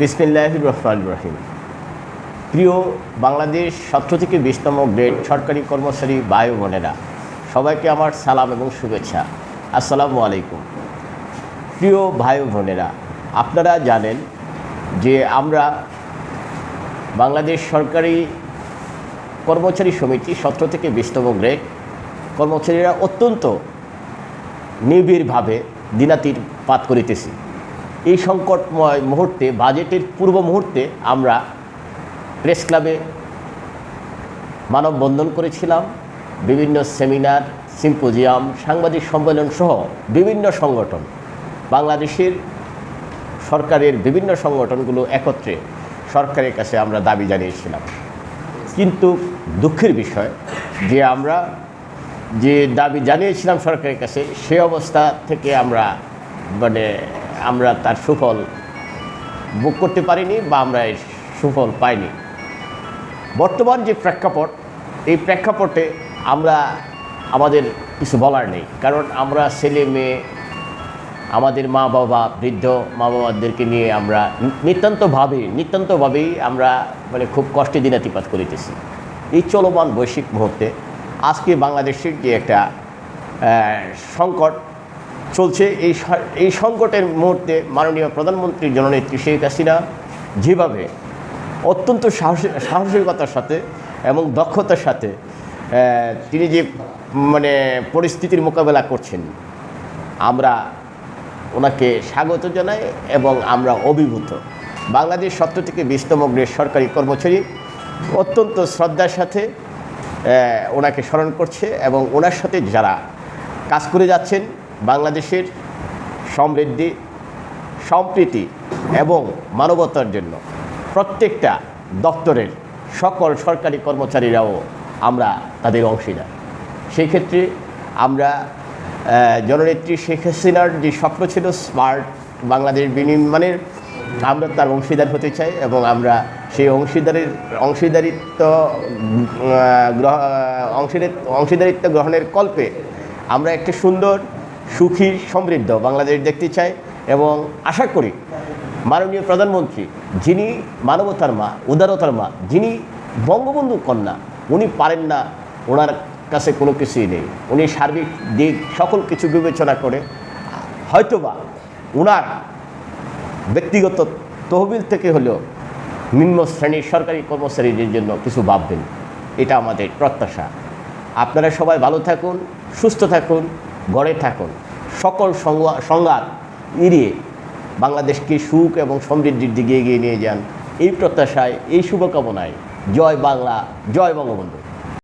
বিসমিল্লাহ রহমান রহিম। প্রিয় বাংলাদেশ সতেরো থেকে বিশতম গ্রেড সরকারি কর্মচারী বায়ু বোনেরা, সবাইকে আমার সালাম এবং শুভেচ্ছা। আসসালামু আলাইকুম। প্রিয় ভাই বোনেরা, আপনারা জানেন যে আমরা বাংলাদেশ সরকারি কর্মচারী সমিতি সতেরো থেকে বিশতম গ্রেড কর্মচারীরা অত্যন্ত নিবিড়ভাবে দিনাতির পাত করিতেছি। এই সংকটময় মুহূর্তে, বাজেটের পূর্ব মুহূর্তে আমরা প্রেস ক্লাবে মানববন্ধন করেছিলাম। বিভিন্ন সেমিনার, সিম্পোজিয়াম, সাংবাদিক সম্মেলন সহ বিভিন্ন সংগঠন, বাংলাদেশের সরকারের বিভিন্ন সংগঠনগুলো একত্রে সরকারের কাছে আমরা দাবি জানিয়েছিলাম। কিন্তু দুঃখের বিষয় যে আমরা যে দাবি জানিয়েছিলাম সরকারের কাছে, সে অবস্থা থেকে আমরা মানে আমরা তার সুফল ভোগ করতে পারিনি বা আমরা এর সুফল পাইনি। বর্তমান যে প্রেক্ষাপট, এই প্রেক্ষাপটে আমরা আমাদের কিছু বলার নেই। কারণ আমরা ছেলে মেয়ে, আমাদের মা বাবা, বৃদ্ধ মা বাবাদেরকে নিয়ে আমরা নিতান্তভাবে, নিতান্তভাবেই আমরা মানে খুব কষ্টে দিনাতিপাত করিতেছি। এই চলমান বৈশ্বিক মুহূর্তে আজকে বাংলাদেশের যে একটা সংকট চলছে এই এই সংকটের মুহূর্তে মাননীয় প্রধানমন্ত্রী জননেত্রী শেখ হাসিনা যেভাবে অত্যন্ত সাহসী, সাহসিকতার সাথে এবং দক্ষতার সাথে তিনি যে মানে পরিস্থিতির মোকাবেলা করছেন, আমরা ওনাকে স্বাগত জানাই এবং আমরা অভিভূত। বাংলাদেশ সত্তর থেকে বিশতম সরকারি কর্মচারী, অত্যন্ত শ্রদ্ধার সাথে ওনাকে স্মরণ করছে এবং ওনার সাথে যারা কাজ করে যাচ্ছেন বাংলাদেশের সমৃদ্ধি, সম্প্রীতি এবং মানবতার জন্য প্রত্যেকটা দপ্তরের সকল সরকারি কর্মচারীরাও আমরা তাদের অংশীদার। সেই ক্ষেত্রে আমরা জননেত্রী শেখ হাসিনার যে স্বপ্ন ছিল স্মার্ট বাংলাদেশ বিনির্মাণের, আমরা তার অংশীদার হতে চাই এবং আমরা সেই অংশীদারের অংশীদারিত্ব অংশীদারিত্ব গ্রহণের কল্পে আমরা একটি সুন্দর সুখী, সমৃদ্ধ বাংলাদেশ দেখতে চাই এবং আশা করি মাননীয় প্রধানমন্ত্রী যিনি মানবতার মা, উদারতার মা, যিনি বঙ্গবন্ধু কন্যা, উনি পারেন না ওনার কাছে কোনো কিছুই নেই। উনি সার্বিক দিক সকল কিছু বিবেচনা করে হয়তোবা ওনার ব্যক্তিগত তহবিল থেকে হলেও নিম্ন শ্রেণির সরকারি কর্মচারীদের জন্য কিছু ভাববেন। এটা আমাদের প্রত্যাশা। আপনারা সবাই ভালো থাকুন, সুস্থ থাকুন। গড়ে থাকুন। সকল সংঘা- সংঘাত এড়িয়ে বাংলাদেশকে সুখ এবং সমৃদ্ধির দিকে এগিয়ে নিয়ে যান। এই প্রত্যাশায়, এই শুভকামনায় জয় বাংলা, জয় বঙ্গবন্ধু।